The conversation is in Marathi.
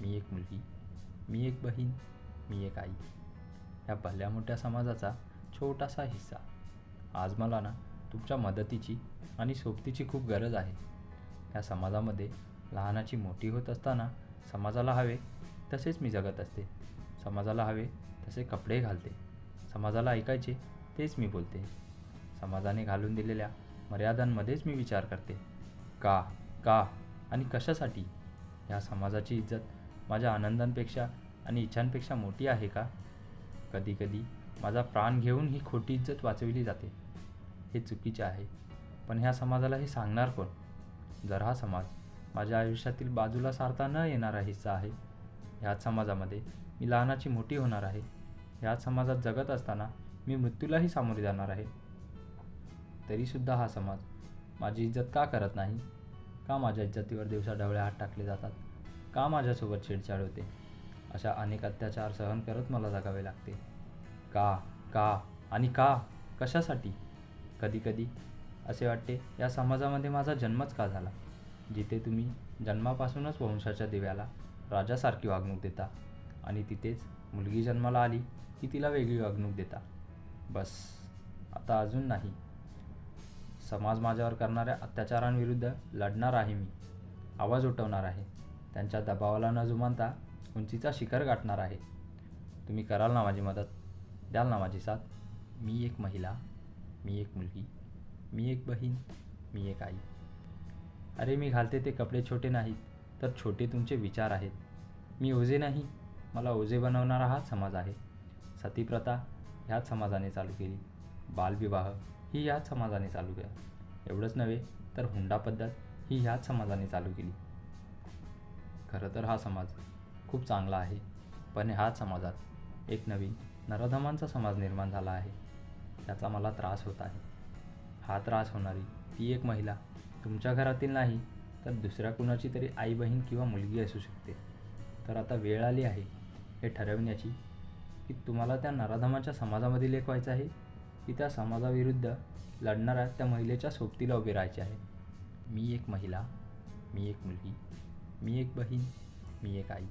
मी एक मुलगी मी एक बहीण मी एक आई. या भल्या मोठ्या समाजाचा छोटासा हिस्सा. आज मला ना तुमच्या मदतीची आणि सोबतीची खूप गरज आहे. या समाजामध्ये लहानाची मोठी होत असताना समाजाला हवे तसेच मी जगत असते. समाजाला हवे तसे कपडे घालते. समाजाला ऐकायचे तेच मी बोलते. समाजाने घालून दिलेल्या मर्यादांमध्येच मी विचार करते. का का आणि कशासाठी? या समाजाची इज्जत माझ्या आनंदांपेक्षा आणि इच्छांपेक्षा मोठी आहे का? कधीकधी माझा प्राण घेऊन ही खोटी इज्जत वाचविली जाते. हे चुकीचे आहे. पण ह्या समाजाला हे सांगणार कोण? जर हा समाज माझ्या आयुष्यातील बाजूला सारता न येणारा हिस्सा आहे ह्याच समाजामध्ये मी लहानाची मोठी होणार आहे. ह्याच समाजात जगत असताना मी मृत्यूलाही सामोरे जाणार आहे. तरीसुद्धा हा समाज माझी इज्जत का करत नाही? का माझ्या इज्जतीवर दिवसाढवळे हात टाकले जातात? का माझ्यासोबत छेडछाड होते? अशा अनेक अत्याचार सहन करत मला जगावे लागते. का? का? आणि का? कशासाठी? कधीकधी असे वाटते या समाजामध्ये माझा जन्मच का झाला? जिथे तुम्ही जन्मापासूनच वंशाच्या दिव्याला राजासारखी वागणूक देता आणि तिथेच मुलगी जन्माला आली की तिला वेगळी वागणूक देता. बस. आता अजून नाही. समाज माझ्यावर करणाऱ्या अत्याचारांविरुद्ध लढणार आहे मी. आवाज उठवणार आहे. त्यांच्या दबावाला न जुमानता उंचीचा शिखर गाठणार आहे. तुम्ही कराल ना माझी मदत? द्याल ना माझी साथ? मी एक महिला मी एक मुलगी मी एक बहीण मी एक आई. अरे मी घालते ते कपडे छोटे नाहीत तर छोटे तुमचे विचार आहेत. मी ओझे नाही मला ओझे बनवणारा हाच समाज आहे. सतीप्रथा ह्याच समाजाने चालू केली. बालविवाह ही ह्याच समाजाने चालू केला. एवढंच नव्हे तर हुंडा पद्धत ही ह्याच समाजाने चालू केली. खरं तर हा समाज खूप चांगला आहे पण ह्याच समाजात एक नवीन नराधमांचा समाज निर्माण झाला आहे. त्याचा मला त्रास होत आहे. हा त्रास होणारी ती एक महिला तुमच्या घरातील नाही तर दुसऱ्या कुणाची तरी आई बहीण किंवा मुलगी असू शकते. तर आता वेळ आली आहे हे ठरविण्याची की तुम्हाला त्या नराधमाच्या समाजामध्ये लेखवायचं आहे? की त्या समाजाविरुद्ध लढणाऱ्या त्या महिलेच्या सोबतीला उभे राहायचे आहे. मी एक महिला मी एक मुलगी मी एक बहीण मी एक आई.